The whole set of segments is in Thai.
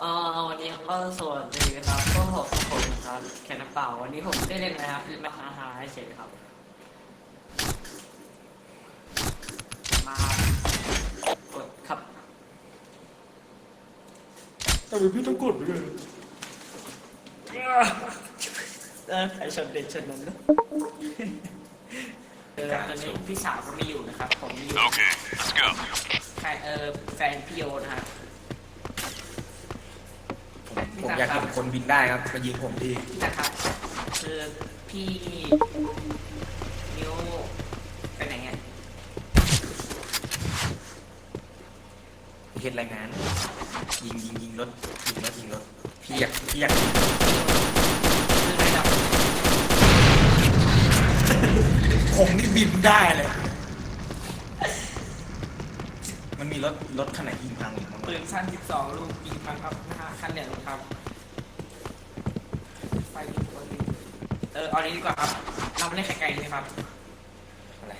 เอ่อวันนี้ก็สวัสดีครับก็ผมผมครับแคนน้ำเปล่าวันนี้ผมได้เล่นนะครับเล่นมาฮาฮาเฉยๆครับ มากดครับทำไมพี่ต้องกดด้วยเออใครชนเด็ดชนนั้นนะเออตอนนี้พี่สาวก็ไม่อยู่นะครับ ผมอยู่ Okay, let's go. ใครเออแฟนพี่โยนะครับ ผมผมอยากเห็นคนบินได้ครับมายิงผมทีนะครับคือพี่นิ้วไปไหนอะเห็นรายงาน ยิงยิงยิงรถยิงรถยิงรถพี่อยากพี่อยากคืออะไรดับผมนี่บินได้เลย มันมี รถรถขนาดยิงพังอีกมั้งปืนสั้น12 ลูกยิงมาครับห้าคันเหลืองครับไฟยิงตัวนี้เออเอานี้ดีกว่าครับ เราไม่เล่นไกลๆเลยครับ อะไร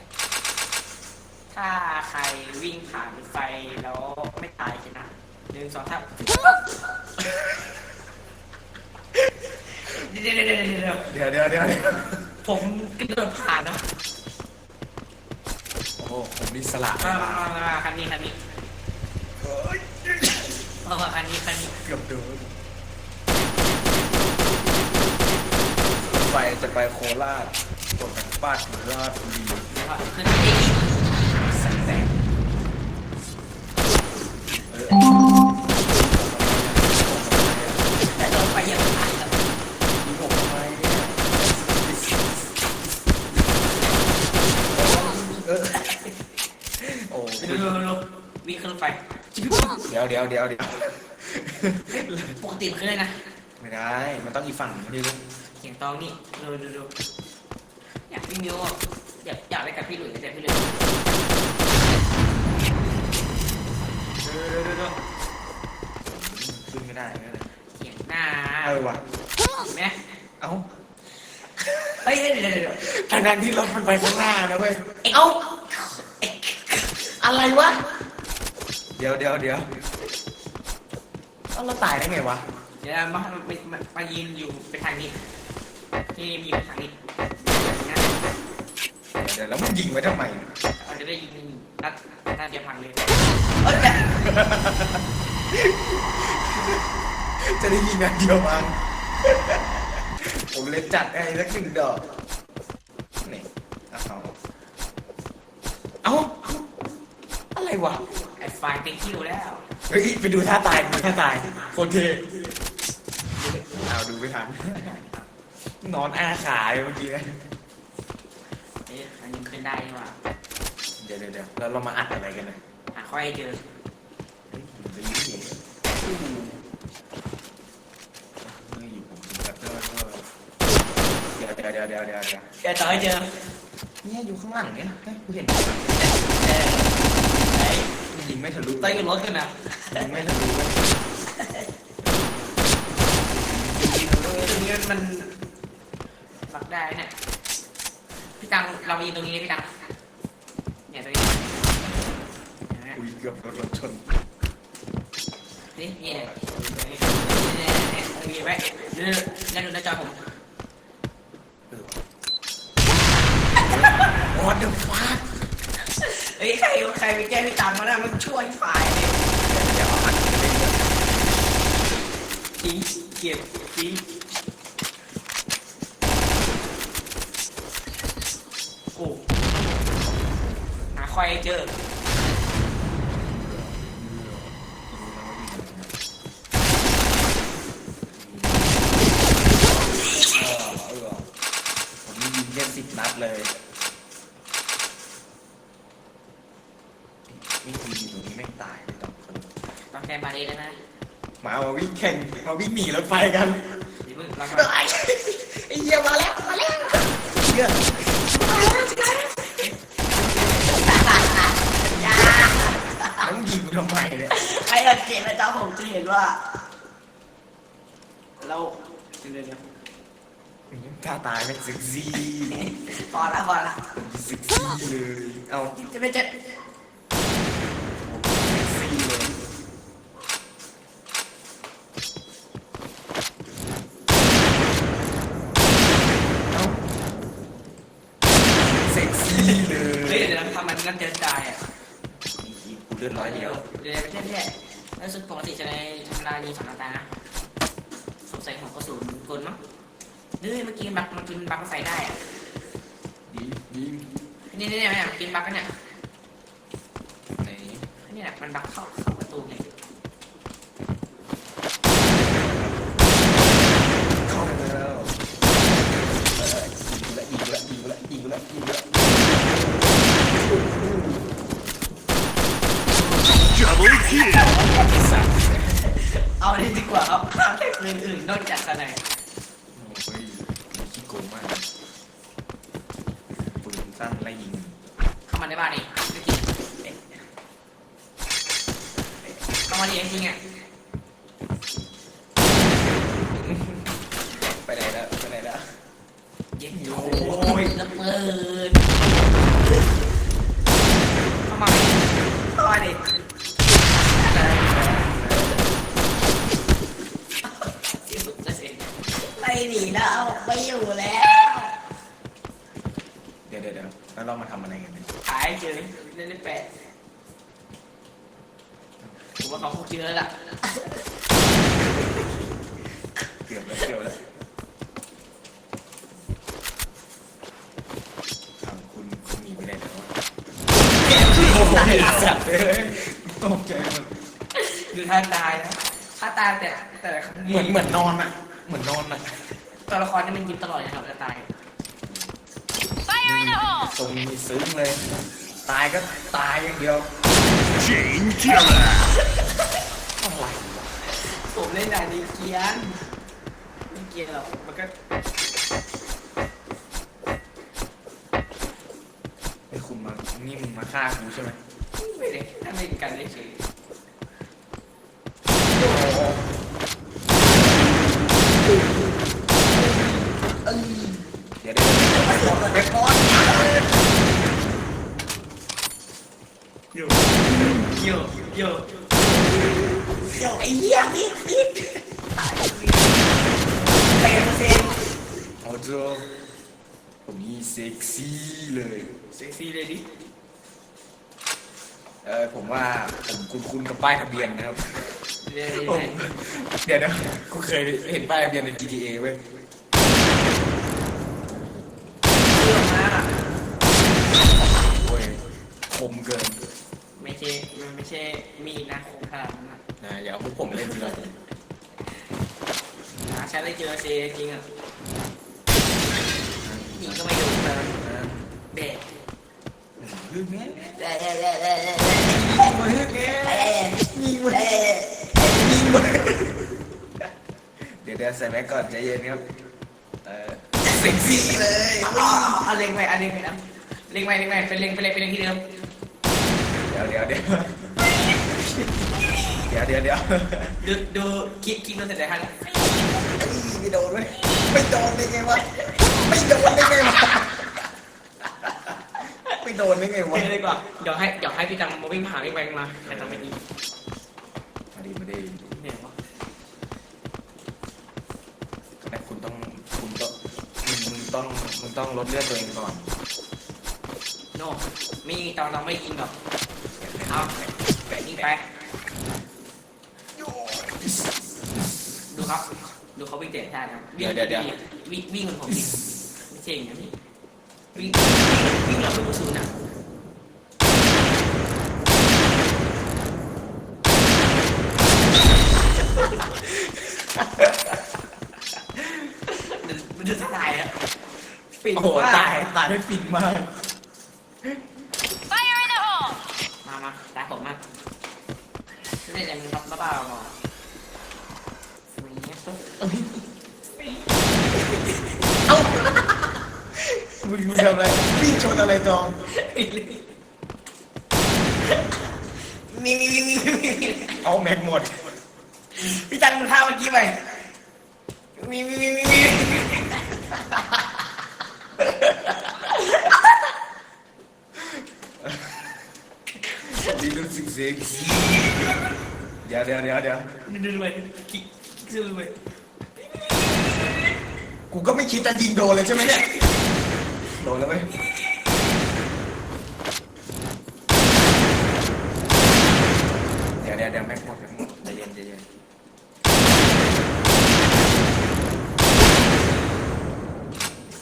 ถ้าใครวิ่งผ่านไฟแล้วไม่ตายชนะหนึ่งสองสามเดี๋ยวเดี๋ยวเดี๋ยวเดี๋ยวเดี๋ยวเดี๋ยวเดี๋ยวเดี๋ยวผมกระโดดผ่านนะโอ้โหผมนี่สละมามามามาคันนี้คันนี้ เฮ้ยมามาคันนี้คันนี้เกือบโดนไปจะไปโคราชกดจากบ้านถึงราชบุรีเดี๋ยวก่อนขึ้นไปอีกแสงแสงเออแต่โดนไปเยอะมากครับยิงผมทำไมเนี่ยเออโอ้ดูดูดูวิ่งขึ้นไป เดี๋ยวเดี๋ยวเดี๋ยวเดี๋ยวปกติมันขึ้นเลยนะไม่ได้ มันต้องอีกฝั่งนึงเสียงตองนี่ดูดูดูอยากพี่มิวอะอยากอยากไปกับพี่หลุยแต่พี่หลุยดูดูดูดูขึ้นไม่ได้ไม่ได้เสียงหน้าเออว่ะเห็นไหมเอ้าเฮ้ยเดี๋ยวเดี๋ยวเดี๋ยวทางนั้นที่รถมันไปข้างหน้านะเว้ยเอ้าอะไรวะ เดี๋ยวเดี๋ยวเดี๋ยวเอ้าเราตายได้ไงวะ เดี๋ยวมามามามายืนอยู่ไปทางนี้ที่ยืนไปทางนี้เดี๋ยวแล้วมันยิงไว้ทำไมเราจะได้ยิงนัดนัดเดียวพังเลยเอ้ยแต่จะได้ยิงนัดเดียวมั้งผมเลยจัดให้สักหนึ่งดอกนี่เอาเอาเอาอะไรวะ ไอ้ไฟล์เป็นคิวแล้ว เฮ้ยไปดูท่าตายดูท่าตายโคตรเท่เอาดูไม่ทันนอนอาขาเลยเมื่อกี้นะเอ๊ะอันนี้ขึ้นได้นี่หว่าเดี๋ยวเดี๋ยวเดี๋ยวแล้วเรามาอัดอะไรกันเนี่ยหาค่อยเจอเฮ้ยผมจะยิงเสียงเฮ้ยผมแบบเดี๋ยวเดี๋ยวเดี๋ยวเดี๋ยวเดี๋ยวเดี๋ยวเดี๋ยวต่อให้เจอเนี่ยอยู่ข้างหลังเนี่ยเฮ้ยกูเห็นเออไอ้ยิ งไม่ทะลุต้อยกับรถกันนะยิงไม่ทะลุเว้ยตรงนี้มันปักได้เนี่ยพี่ตังเรามายืนตรงนี้เลยพี่ตังเนี่ยตรงนี้เห็นไหมอุ้ยเกือบโดนรถชนนี่นี่เนี่ยนี่เนี่ยเนี่ยตรงนี้ไว้เดี๋ยวเดี๋ยวดูหน้าจอผมเออวอด เดอะฟัคเฮ้ยใครใครไปแก้พี่ตังมานะมันช่วยฝ่ายเนี่ยเดี๋ยวอัดไปเลยทิ้งเก็บทิ้งโอ้หาควายเจอเออเออผมยิงแค่สิบนัดเลยนี่คือยิงตรงนี้ไม่งตายเลยตอนคน ต้องแก้บาลีแล้วนะมามาวิ่งแข่งมาวิ่งหนีรถไฟกันเดี๋ยวมึงเราก็ไอ้เหี้ยมาแล้วมาแล้วเหี้ยแล้วมึงยิงกูทำไมเนี่ยไอ้เอิร์ธเกมนะจ๊ะผมจะเห็นว่า เราเดี๋ยวเดี๋ยวถ้าตายเป็นซิกซี่พอละพอละซิกซี่เลยเอาจะไม่จะซิกซี่เลย กันเจอตายอะอีกกูเลือดร้อยเดียวเดี๋ยวไม่ใช่ไม่ใช่แล้วสุดปกติจะในธรรมดายิงสองนัดตายนะสงสัยหัวกระสุนกลมั้งเฮ้ยเมื่อกี้บักมันกินบักไฟได้อะดีดีนี่นี่เนี่ยกินบักกันเนี่ยไหนนี่แหละมันบักเข้าเข้าประตูไงเข้าไปแล้วเอออีกละอีกละอีกละอีกละอีกละ Double kill. เอาเลยดีกว่าเอาเอาแค่นอื่นนอกจากสไนป์โอ้ยขี้โกงมากปืนสั้นไล่ยิงเข้ามาในบ้านนี่เมื่อกี้เอ๊ะเข้ามาดิจริงๆอะไปไหนแล้วไปไหนแล้วเย็นโอ้ยระเบิดเข้ามาดิเข้ามาดิเสียสุดจะเสียไม่หนีแล้ว ไม่อยู่แล้วเดี๋ยวเดี๋ยวเดี๋ยวแล้วเรามาทำอะไรกันเนี่ยหายเจอเล่นได้แปดผมว่าเขาคงเจอแล้วล่ะเกือบแล้วเกือบแล้วทางคุณคุณหนีไปไหนแล้ววะโอ้โหสัตว์เลยตกใจหมดอยู่ท่าตายนะท่าตายแต่แต่ละครั้งเหมือนเหมือนนอนอะ เหมือนนอนอะ ตัวละครนี่มันยิ้มตลอดเลยครับจะตาย Fire in the hole! ทรงมีซึ้งเลย ตายก็ตายอย่างเดียว Chain killer. ผมเล่นด่านนี้เกียนไม่เกียนหรอกมันก็ไอ้คุณมา นี่มึงมาฆ่ากูใช่ไหมไม่ได้ถ้าเล่นกันได้เฉย เดี๋ยวเดี๋ยวเดี๋ยวเดี๋ยวก่อนโยโยโยโยไอ้เหี้ยนี่นี่ตายเต็มเต็มเอาเถอะผมนี่เซ็กซี่เลยเซ็กซี่เลยดิเออผมว่าผมคุ้นๆกับป้ายทะเบียนนะครับเดี๋ยวผมเดี๋ยวนะกูเคยเห็นป้ายทะเบียนใน GTA เว้ย เรื่องมาก โอ้ยค มเกินไม่ใช่มันไม่ใช่มีดนะคงขนาดนั้นนะนะอย่าเอาพวกผมเล่นเลยหาฉันได้เจอเซจริงอะหญิงก็ไม่ดูเติมเด็กเรื่องนี้เด็กเด็กเด็กเด็กเด็กมาเรื่องนี้ยิงมันเดี๋ยวเดี๋ยวใส่แม็กก่อนใจเย็นครับเออเซ็กซี่เลยเอาเล็งไปเอาเล็งไปนะเล็งไปเล็งไปเป็นเล็งเป็นเล็งเป็นเล็งที่เดิมเดี๋ยวเดี๋ยวเดี๋ยวเดี๋ยวเดี๋ยวเดี๋ยวดูดูคลิปคลิปนู้นเสร็จแล้วฮะไม่โดนไหมไม่โดนได้ไงวะไม่โดนได้ไงวะไม่โดนได้ไงวะเดี๋ยวดีกว่าเดี๋ยวให้เดี๋ยวให้พี่จังมาวิ่งผ่านวิ่งไปวิ่งมาใครทำไม่ดีมาดีมาดีเหนื่อยวะแต่คุณต้องคุณต้องมึงต้องมึงต้องลดเลือดตัวเองก่อน โน่มีตอนเราไม่ยิงหรอก เอาแบกยิงไป ดูครับ ดูเขาวิ่งเตะท่านะวิ่งวิ่งวิ่งเหมือนผมดิไม่ใช่อย่างนี้นวิ่งวิ่งเราไม่รู้สูนอะมันจะตายอะปิดโอ้โหว่าตายตายไม่ปิดมาก Fire in the hole! มามาตายผมมาก เล่นอะไรมึงบ้าบ้าๆบอเอ้ามึงทำอะไรวิ่งชนอะไรจองมีมีมีมีมีเอาแม็กหมด พี่จันมึงท่าเมื่อกี้ไปมีมีมีมีมีดีรู้สึกเซ็กซี่เดี๋ ยวเดี๋ยวเดี๋ยวเดี๋ยวดึงไปคิกดึงไปกูก็ไม่คิดจะยิงโดนเลยใช่ไหมเนี่ยโดนแล้วไหมเดี๋ยวเดี๋ยวเดี๋ยวแม่กหมดแม็กหมดใจเย็นใจเย็น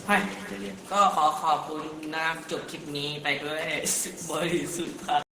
ไปใจเย็ก็ขอขอบคุณนะครับจบคลิปนี้ไปด้วยบริสุทธิ์ครับ